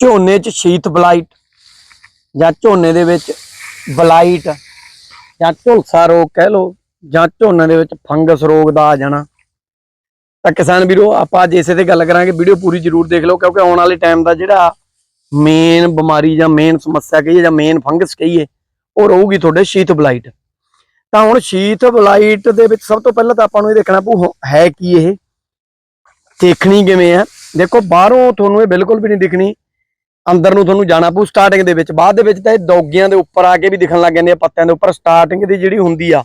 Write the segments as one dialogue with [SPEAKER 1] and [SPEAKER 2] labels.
[SPEAKER 1] ਝੋਨੇ 'ਚ ਸ਼ੀਤ ਬਲਾਈਟ ਜਾਂ ਝੋਨੇ ਦੇ ਵਿੱਚ ਬਲਾਈਟ ਜਾਂ ਝੁਲਸਾ ਰੋਗ ਕਹਿ ਲਓ ਜਾਂ ਝੋਨੇ ਦੇ ਵਿੱਚ ਫੰਗਸ ਰੋਗ ਦਾ ਆ ਜਾਣਾ। ਤਾਂ ਕਿਸਾਨ ਵੀਰੋ, ਆਪਾਂ ਅੱਜ ਇਸੇ ਤੇ ਗੱਲ ਕਰਾਂਗੇ। ਵੀਡੀਓ ਪੂਰੀ ਜ਼ਰੂਰ ਦੇਖ ਲਓ ਕਿਉਂਕਿ ਆਉਣ ਵਾਲੇ ਟਾਈਮ ਦਾ ਜਿਹੜਾ ਮੇਨ ਬਿਮਾਰੀ ਜਾਂ ਮੇਨ ਸਮੱਸਿਆ ਕਹੀਏ ਜਾਂ ਮੇਨ ਫੰਗਸ ਕਹੀਏ, ਉਹ ਰਹੂਗੀ ਤੁਹਾਡੇ ਸ਼ੀਤ ਬਲਾਈਟ ਤਾਂ ਹੁਣ ਸ਼ੀਤ ਬਲਾਈਟ ਦੇ ਵਿੱਚ ਸਭ ਤੋਂ ਪਹਿਲਾਂ ਤਾਂ ਆਪਾਂ ਨੂੰ ਇਹ ਦੇਖਣਾ ਪਊ ਹੈ ਕੀ ਇਹ? ਦੇਖਣੀ ਕਿਵੇਂ ਆ? ਦੇਖੋ, ਬਾਹਰੋਂ ਤੁਹਾਨੂੰ ਇਹ ਬਿਲਕੁਲ ਵੀ ਨਹੀਂ ਦਿਖਣੀ। ਅੰਦਰ ਨੂੰ ਤੁਹਾਨੂੰ ਜਾਣਾ ਪਊ ਸਟਾਰਟਿੰਗ ਦੇ ਵਿੱਚ। ਬਾਅਦ ਦੇ ਵਿੱਚ ਤਾਂ ਇਹ ਦੌਗਿਆਂ ਦੇ ਉੱਪਰ ਆ ਕੇ ਵੀ ਦਿਖਣ ਲੱਗ ਜਾਂਦੇ ਆ ਪੱਤਿਆਂ ਦੇ ਉੱਪਰ। ਸਟਾਰਟਿੰਗ ਦੀ ਜਿਹੜੀ ਹੁੰਦੀ ਆ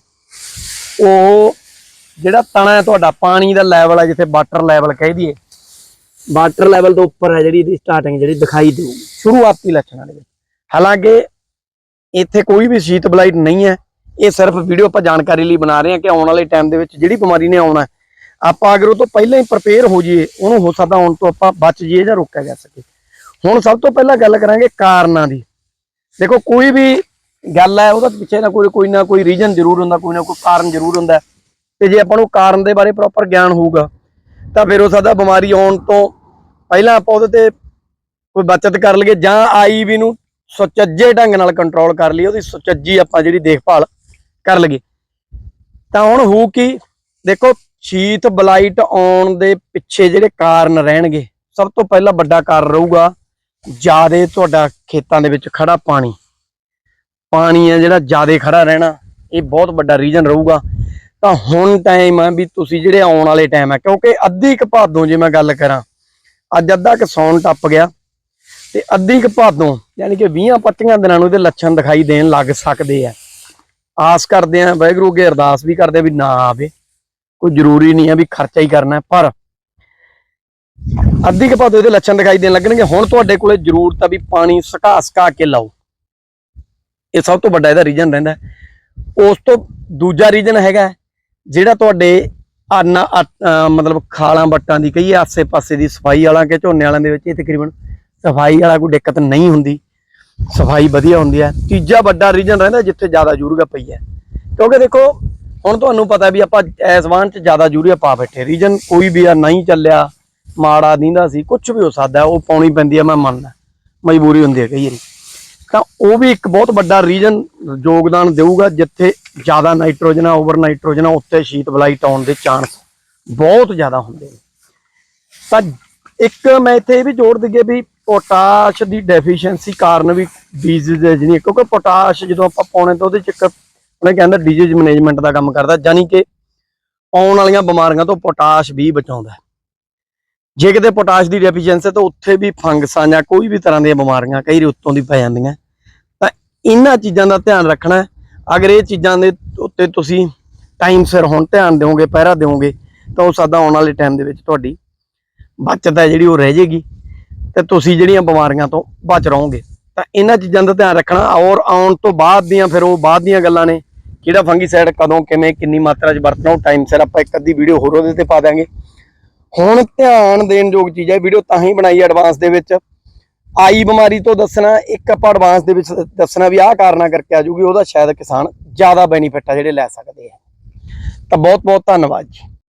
[SPEAKER 1] ਉਹ ਜਿਹੜਾ ਤਣਾ ਹੈ ਤੁਹਾਡਾ ਪਾਣੀ ਦਾ ਲੈਵਲ ਹੈ ਜਿੱਥੇ ਵਾਟਰ ਲੈਵਲ ਕਹਿ ਦਈਏ। ਵਾਟਰ ਲੈਵਲ ਤੋਂ ਉੱਪਰ ਹੈ ਜਿਹੜੀ ਇਹਦੀ ਸਟਾਰਟਿੰਗ ਜਿਹੜੀ ਦਿਖਾਈ ਦੇਊਗੀ ਸ਼ੁਰੂਆਤੀ ਲੱਛਣਾਂ ਦੇ ਵਿੱਚ। ਹਾਲਾਂਕਿ ਇੱਥੇ ਕੋਈ ਵੀ ਸ਼ੀਤ ਬਲਾਈਟ ਨਹੀਂ ਹੈ। ਇਹ ਸਿਰਫ ਵੀਡੀਓ ਆਪਾਂ ਜਾਣਕਾਰੀ ਲਈ ਬਣਾ ਰਹੇ ਹਾਂ ਕਿ ਆਉਣ ਵਾਲੇ ਟਾਈਮ ਦੇ ਵਿੱਚ ਜਿਹੜੀ ਬਿਮਾਰੀ ਨੇ ਆਉਣਾ ਆਪਾਂ ਅਗਰ ਉਹ ਤੋਂ ਪਹਿਲਾਂ ਹੀ ਪ੍ਰਪੇਅਰ ਹੋ ਜਾਈਏ ਉਹਨੂੰ ਹੋ ਸਕਦਾ ਆਉਣ ਤੋਂ ਆਪਾਂ ਬਚ ਜਾਈਏ ਜਾਂ ਰੋਕਿਆ ਜਾ ਸਕੇ। ਹੁਣ ਸਭ ਤੋਂ ਪਹਿਲਾਂ ਗੱਲ ਕਰਾਂਗੇ ਕਾਰਨਾਂ ਦੀ। ਦੇਖੋ, ਕੋਈ ਵੀ ਗੱਲ ਹੈ, ਉਹਦਾ ਪਿੱਛੇ ਨਾ ਕੋਈ ਕੋਈ ਨਾ ਕੋਈ ਰੀਜਨ ਜ਼ਰੂਰ ਹੁੰਦਾ, ਕੋਈ ਨਾ ਕੋਈ ਕਾਰਨ ਜ਼ਰੂਰ ਹੁੰਦਾ। ਤੇ ਜੇ ਆਪਾਂ ਨੂੰ ਕਾਰਨ ਦੇ ਬਾਰੇ ਪ੍ਰੋਪਰ ਗਿਆਨ ਹੋਊਗਾ, ਤਾਂ ਫਿਰ ਉਹ ਸਕਦਾ ਬਿਮਾਰੀ ਆਉਣ ਤੋਂ ਪਹਿਲਾਂ ਆਪਾਂ ਉਹਦੇ ਤੇ ਕੋਈ ਬਚਤ ਕਰ ਲਈਏ, ਜਾਂ ਆਈ ਵੀ ਨੂੰ ਸੁਚੱਜੇ ਢੰਗ ਨਾਲ ਕੰਟਰੋਲ ਕਰ ਲਈਏ, ਉਹਦੀ ਸੁਚੱਜੀ ਆਪਾਂ ਜਿਹੜੀ ਦੇਖਭਾਲ ਕਰ ਲਈਏ। ਤਾਂ ਹੁਣ ਹੋ ਕੀ, ਦੇਖੋ, ਸ਼ੀਤ ਬਲਾਈਟ ਆਉਣ ਦੇ ਪਿੱਛੇ ਜਿਹੜੇ ਕਾਰਨ ਰਹਿਣਗੇ, ਸਭ ਤੋਂ ਪਹਿਲਾਂ ਵੱਡਾ ਕਾਰਨ ਰਹੂਗਾ ਜਿਆਦੇ ਤੁਹਾਡਾ ਖੇਤਾਂ ਦੇ ਵਿੱਚ ਖੜਾ ਪਾਣੀ। ਪਾਣੀ ਹੈ ਜਿਹੜਾ ਜਿਆਦੇ ਖੜਾ ਰਹਿਣਾ, ਇਹ ਬਹੁਤ ਵੱਡਾ ਰੀਜਨ ਰਹੂਗਾ। ਤਾਂ ਹੁਣ ਟਾਈਮ ਹੈ ਵੀ ਤੁਸੀਂ ਜਿਹੜੇ ਆਉਣ ਵਾਲੇ ਟਾਈਮ ਹੈ ਕਿਉਂਕਿ ਅੱਧੀ ਕੁ ਭਾਦੋਂ ਜੇ ਮੈਂ ਗੱਲ ਕਰਾਂ, ਅੱਜ ਅੱਧਾ ਕੁ ਸੌਣ ਟੱਪ ਗਿਆ ਤੇ ਅੱਧੀ ਕੁ ਭਾਦੋਂ, ਯਾਨੀ ਕਿ 20 25 ਦਿਨਾਂ ਨੂੰ ਇਹਦੇ ਲੱਛਣ ਦਿਖਾਈ ਦੇਣ ਲੱਗ ਸਕਦੇ ਆ। ਆਸ ਕਰਦੇ ਆ, ਵਾਹਿਗੁਰੂ ਅੱਗੇ ਅਰਦਾਸ ਵੀ ਕਰਦੇ ਵੀ ਨਾ ਆਵੇ। ਕੋਈ ਜ਼ਰੂਰੀ ਨਹੀਂ ਆ ਵੀ ਖਰਚਾ ਹੀ ਕਰਨਾ, ਪਰ ਅੱਧੀ ਕਪਾ ਤੋਂ ਇਹਦੇ ਲੱਛਣ ਦਿਖਾਈ ਦੇਣ ਲੱਗਣਗੇ। ਹੁਣ ਤੁਹਾਡੇ ਕੋਲੇ ਜ਼ਰੂਰਤ ਆ ਵੀ ਪਾਣੀ ਸੁਕਾ ਸੁਕਾ ਕੇ ਲਾਓ। ਇਹ ਸਭ ਤੋਂ ਵੱਡਾ ਇਹਦਾ ਰੀਜਨ ਰਹਿੰਦਾ ਉਸ ਤੋਂ ਦੂਜਾ ਰੀਜਨ ਹੈਗਾ ਜਿਹੜਾ ਤੁਹਾਡੇ ਆਨਾ ਮਤਲਬ ਖਾਲਾਂ ਬੱਟਾਂ ਦੀ, ਕਈ ਆਸੇ-ਪਾਸੇ ਦੀ ਸਫ਼ਾਈ ਵਾਲਾਂ ਕੇ ਝੋਨੇ ਵਾਲਿਆਂ ਦੇ ਵਿੱਚ ਇਹ ਤਕਰੀਬਨ ਸਫ਼ਾਈ ਵਾਲਾ ਕੋਈ ਦਿੱਕਤ ਨਹੀਂ ਹੁੰਦੀ। ਸਫ਼ਾਈ ਵਧੀਆ ਹੁੰਦੀ ਹੈ। ਤੀਜਾ ਵੱਡਾ ਰੀਜਨ ਰਹਿੰਦਾ ਜਿੱਥੇ ਜ਼ਿਆਦਾ ਯੂਰੀਆ ਪਈ ਹੈ। ਕਿਉਂਕਿ ਦੇਖੋ, ਹੁਣ ਤੁਹਾਨੂੰ ਪਤਾ ਵੀ ਆਪਾਂ ਐਸਵਾਨ ਚ ਜ਼ਿਆਦਾ ਯੂਰੀਆ ਪਾ ਬੈਠੇ। ਰੀਜਨ ਕੋਈ ਵੀ ਆ, ਨਹੀਂ ਚੱਲਿਆ। ਮਾੜਾ ਦਿੰਦਾ ਸੀ ਕੁਝ ਵੀ ਹੋ ਸਕਦਾ ਉਹ ਪਾਉਣੀ ਪੈਂਦੀ ਹੈ, ਮੈਂ ਮੰਨਦਾ ਮਜਬੂਰੀ ਹੁੰਦੀ ਹੈ ਕਈ ਵਾਰੀ। ਤਾਂ ਉਹ ਵੀ ਇੱਕ ਬਹੁਤ ਵੱਡਾ ਰੀਜਨ ਯੋਗਦਾਨ ਦੇਊਗਾ, ਜਿੱਥੇ ਜ਼ਿਆਦਾ ਨਾਈਟ੍ਰੋਜਨ ਆ ਓਵਰ ਨਾਈਟ੍ਰੋਜਨ ਆ, ਉੱਤੇ ਸ਼ੀਤ ਬਲਾਈਟ ਆਉਣ ਦੇ ਚਾਂਸ ਬਹੁਤ ਜ਼ਿਆਦਾ ਹੁੰਦੇ ਨੇ। ਤਾਂ ਇੱਕ ਮੈਂ ਇੱਥੇ ਇਹ ਵੀ ਜੋੜ ਦਈਏ ਵੀ ਪੋਟਾਸ਼ ਦੀ ਡੈਫੀਸ਼ੀਐਂਸੀ ਕਾਰਨ ਵੀ ਡਿਜ਼ੀਜ਼ ਜਿਹੜੀ ਕਿਉਂਕਿ ਪੋਟਾਸ਼ ਜਦੋਂ ਆਪਾਂ ਪਾਉਣੇ ਤਾਂ ਉਹਦੇ ਚ ਇੱਕ ਉਹਨੇ ਕਹਿੰਦਾ ਡਿਜ਼ੀਜ਼ ਮੈਨੇਜਮੈਂਟ ਦਾ ਕੰਮ ਕਰਦਾ ਯਾਨੀ ਕਿ ਆਉਣ ਵਾਲੀਆਂ ਬਿਮਾਰੀਆਂ ਤੋਂ ਪੋਟਾਸ਼ ਵੀ ਬਚਾਉਂਦਾ ਜੇ ਕਿਤੇ ਪੋਟਾਸ਼ ਦੀ ਡੈਫੀਸ਼ੀਐਂਸੀ ਤਾਂ ਉੱਥੇ ਵੀ ਫੰਗਸਾਂ ਜਾਂ ਕੋਈ ਵੀ ਤਰ੍ਹਾਂ ਦੀਆਂ ਬਿਮਾਰੀਆਂ ਕਈ ਵਾਰੀ ਉੱਤੋਂ ਦੀ ਪੈ ਜਾਂਦੀਆਂ। ਤਾਂ ਇਹਨਾਂ ਚੀਜ਼ਾਂ ਦਾ ਧਿਆਨ ਰੱਖਣਾ ਅਗਰ ਇਹ ਚੀਜ਼ਾਂ ਦੇ ਉੱਤੇ ਤੁਸੀਂ ਟਾਈਮ ਸਿਰ ਹੁਣ ਧਿਆਨ ਦਿਓਗੇ, ਪਹਿਰਾ ਦਿਓਗੇ, ਤਾਂ ਉਹ ਸਾਡਾ ਆਉਣ ਵਾਲੇ ਟਾਈਮ ਦੇ ਵਿੱਚ ਤੁਹਾਡੀ ਬਚਤ ਹੈ ਜਿਹੜੀ ਉਹ ਰਹਿ ਜੇਗੀ ਤੇ ਤੁਸੀਂ ਜਿਹੜੀਆਂ ਬਿਮਾਰੀਆਂ ਤੋਂ ਬਚ ਰਹੋਗੇ। ਤਾਂ ਇਹਨਾਂ ਚੀਜ਼ਾਂ ਦਾ ਧਿਆਨ ਰੱਖਣਾ ਔਰ ਆਉਣ ਤੋਂ ਬਾਅਦ ਦੀਆਂ ਫਿਰ ਉਹ ਬਾਅਦ ਦੀਆਂ ਗੱਲਾਂ ਨੇ। ਕਿਹੜਾ ਫੰਗੀਸਾਈਡ ਕਦੋਂ, ਕਿਵੇਂ, ਕਿੰਨੀ ਮਾਤਰਾ 'ਚ ਵਰਤਣਾ, ਉਹ ਟਾਈਮ ਸਿਰ ਆਪਾਂ ਇੱਕ ਅੱਧੀ ਵੀਡੀਓ ਹੋਰ ਉਹਦੇ ਤੇ ਪਾ ਦਾਂਗੇ ਹੁਣ ਧਿਆਨ ਦੇਣ ਯੋਗ ਚੀਜ਼ ਹੈ, ਵੀਡੀਓ ਤਾਂ ਹੀ ਬਣਾਈ ਐਡਵਾਂਸ ਦੇ ਵਿੱਚ। ਆਈ ਬਿਮਾਰੀ ਤੋਂ ਦੱਸਣਾ, ਇੱਕ ਆਪਾਂ ਐਡਵਾਂਸ ਦੇ ਵਿੱਚ ਦੱਸਣਾ ਵੀ ਆਹ ਕਾਰਨਾਂ ਕਰਕੇ ਆ ਜੂਗੀ, ਉਹਦਾ ਸ਼ਾਇਦ ਕਿਸਾਨ ਜ਼ਿਆਦਾ ਬੈਨੀਫਿਟ ਆ ਜਿਹੜੇ ਲੈ ਸਕਦੇ ਆ। ਤਾਂ ਬਹੁਤ ਬਹੁਤ ਧੰਨਵਾਦ ਜੀ।